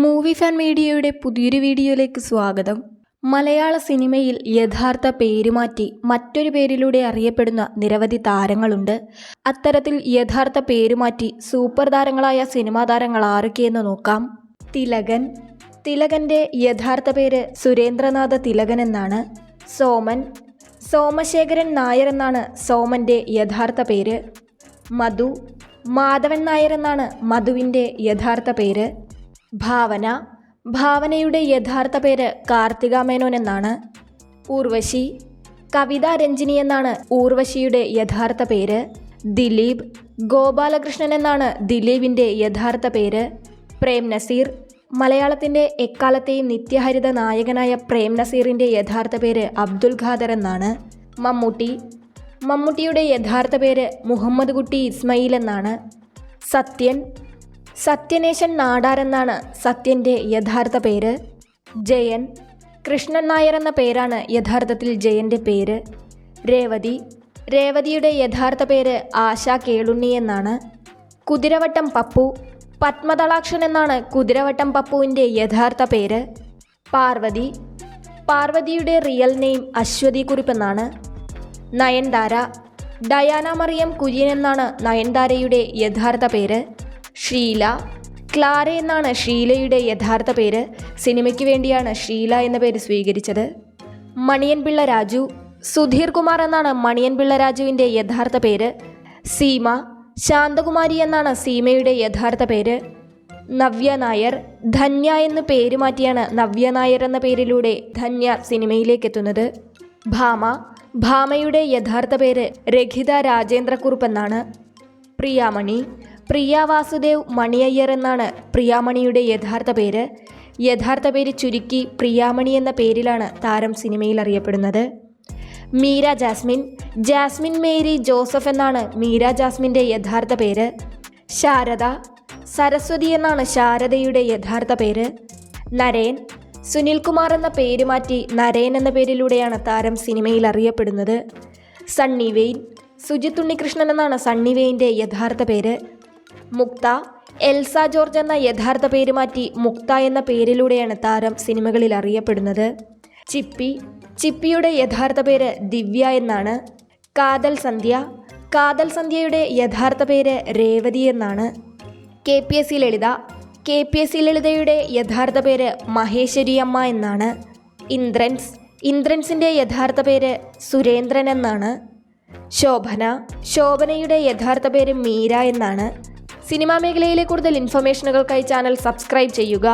Movie fan മീഡിയയുടെ പുതിയൊരു വീഡിയോയിലേക്ക് സ്വാഗതം. മലയാള സിനിമയിൽ യഥാർത്ഥ പേരുമാറ്റി മറ്റൊരു പേരിലൂടെ അറിയപ്പെടുന്ന നിരവധി താരങ്ങളുണ്ട്. അത്തരത്തിൽ യഥാർത്ഥ പേരുമാറ്റി സൂപ്പർ താരങ്ങളായ സിനിമാ താരങ്ങൾ ആരൊക്കെയെന്ന് നോക്കാം. തിലകൻ. തിലകന്റെ യഥാർത്ഥ പേര് സുരേന്ദ്രനാഥ തിലകൻ എന്നാണ്. സോമൻ. സോമശേഖരൻ നായർ എന്നാണ് സോമന്റെ യഥാർത്ഥ പേര്. മധു. മാധവൻ നായർ എന്നാണ് മധുവിന്റെ യഥാർത്ഥ പേര്. ഭാവന. ഭാവനയുടെ യഥാർത്ഥ പേര് കാർത്തിക മേനോൻ എന്നാണ്. ഊർവശി. കവിത രഞ്ജിനി എന്നാണ് ഊർവശിയുടെ യഥാർത്ഥ പേര്. ദിലീപ്. ഗോപാലകൃഷ്ണൻ എന്നാണ് ദിലീപിന്റെ യഥാർത്ഥ പേര്. പ്രേം നസീർ. മലയാളത്തിന്റെ എക്കാലത്തെയും നിത്യഹരിത നായകനായ പ്രേം നസീറിന്റെ യഥാർത്ഥ പേര് അബ്ദുൽ ഖാദർ എന്നാണ്. മമ്മൂട്ടി. മമ്മൂട്ടിയുടെ യഥാർത്ഥ പേര് മുഹമ്മദ് കുട്ടി ഇസ്മയിൽ എന്നാണ്. സത്യൻ. സത്യനേശൻ നാടാർ എന്നാണ് സത്യന്റെ യഥാർത്ഥ പേര്. ജയൻ കൃഷ്ണൻ നായർ എന്ന പേരാണ് യഥാർത്ഥത്തിൽ ജയന്റെ പേര്. രേവതി രേവതിയുടെ യഥാർത്ഥ പേര് ആശ കേളുണ്ണി എന്നാണ്. കുതിരവട്ടം പപ്പു പത്മതളാക്ഷൻ എന്നാണ് കുതിരവട്ടം പപ്പുവിന്റെ യഥാർത്ഥ പേര്. പാർവതി പാർവതിയുടെ റിയൽ നെയിം അശ്വതി കുറിപ്പ് എന്നാണ്. നയൻതാര ഡയാന മറിയം കുര്യൻ എന്നാണ് നയൻതാരയുടെ യഥാർത്ഥ പേര്. ഷീല. ക്ലാര എന്നാണ് ഷീലയുടെ യഥാർത്ഥ പേര്. സിനിമയ്ക്ക് വേണ്ടിയാണ് ഷീല എന്ന പേര് സ്വീകരിച്ചത്. മണിയൻപിള്ള രാജു. സുധീർ കുമാർ എന്നാണ് മണിയൻപിള്ള രാജുവിന്റെ യഥാർത്ഥ പേര്. സീമ. ശാന്തകുമാരി എന്നാണ് സീമയുടെ യഥാർത്ഥ പേര്. നവ്യ നായർ. ധന്യ എന്ന് പേര് മാറ്റിയാണ് നവ്യ നായർ എന്ന പേരിലൂടെ ധന്യ സിനിമയിലേക്ക് എത്തുന്നത്. ഭാമ. ഭാമയുടെ യഥാർത്ഥ പേര് രഖിത രാജേന്ദ്രക്കുറുപ്പ് എന്നാണ് പ്രിയാമണി. പ്രിയ വാസുദേവ് മണിയയ്യർ എന്നാണ് പ്രിയാമണിയുടെ യഥാർത്ഥ പേര്. യഥാർത്ഥ പേര് ചുരുക്കി പ്രിയാമണി എന്ന പേരിലാണ് താരം സിനിമയിൽ അറിയപ്പെടുന്നത്. Meera Jasmine Jasmine Mary Joseph എന്നാണ് മീര ജാസ്മിന്റെ യഥാർത്ഥ പേര്. ശാരദ സരസ്വതി എന്നാണ് ശാരദയുടെ യഥാർത്ഥ പേര്. നരേൻ സുനിൽകുമാർ എന്ന പേര് മാറ്റി നരേൻ എന്ന പേരിലൂടെയാണ് താരം സിനിമയിൽ അറിയപ്പെടുന്നത്. സണ്ണി വെയിൻ സുജിത് ഉണ്ണികൃഷ്ണൻ എന്നാണ് സണ്ണി വെയിന്റെ യഥാർത്ഥ പേര്. മുക്ത എൽസ ജോർജ് എന്ന യഥാർത്ഥ പേര് മാറ്റി മുക്ത എന്ന പേരിലൂടെയാണ് താരം സിനിമകളിൽ അറിയപ്പെടുന്നത്. ചിപ്പി ചിപ്പിയുടെ യഥാർത്ഥ പേര് ദിവ്യ എന്നാണ്. കാതൽ സന്ധ്യ കാതൽ സന്ധ്യയുടെ യഥാർത്ഥ പേര് രേവതി എന്നാണ്. K P S C Lalitha K P S C ലളിതയുടെ യഥാർത്ഥ പേര് മഹേശ്വരി അമ്മ എന്നാണ്. ഇന്ദ്രൻസ് ഇന്ദ്രൻസിന്റെ യഥാർത്ഥ പേര് സുരേന്ദ്രൻ എന്നാണ്. ശോഭന ശോഭനയുടെ യഥാർത്ഥ പേര് മീര എന്നാണ്. സിനിമാ മേഖലയിലെ കൂടുതൽ ഇൻഫർമേഷനുകൾക്കായി ചാനൽ സബ്സ്ക്രൈബ് ചെയ്യുക.